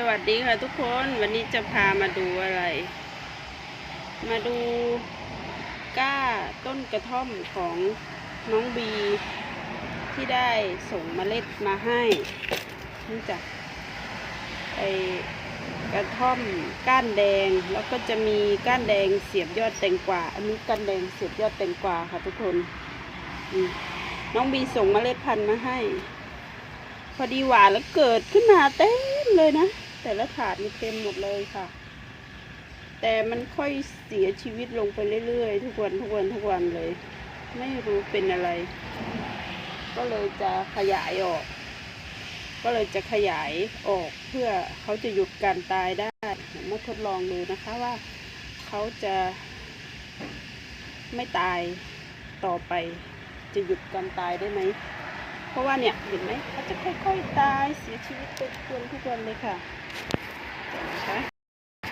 สวัสดีค่ะทุกคนวันนี้จะพามาดูอะไร มาดูก้าต้นกระท่อมของน้องบี ที่ได้ส่งเมล็ดมาให้นี่จ้ะไอกระท่อมก้านแดงแล้วก็จะมีก้านแดงเสียบยอดแตงกวาอันนี้ก้านแดงเสียบยอดแตงกวาค่ะทุกคนน้องบีส่งเมล็ดพันธุ์มาให้ พอดีหวานแล้วเกิดขึ้นมาเต็มเลยนะ แต่ละถาดมีเต็มหมดเลยค่ะ แต่มันค่อยเสียชีวิตลงไปเรื่อยๆ ทุกวันทุกวันทุกวันเลย ไม่รู้เป็นอะไร ก็เลยจะขยายออก ก็เลยจะขยายออกเพื่อเขาจะหยุดการตายได้มาทดลองดูนะคะว่าเขาจะไม่ตายต่อไปจะหยุดการตายได้ไหม ราะว่าเนี่ยเห็นไหมเขาจะค่อยๆตายเสียชีวิตทุกวันทุกวันเลยค่ะ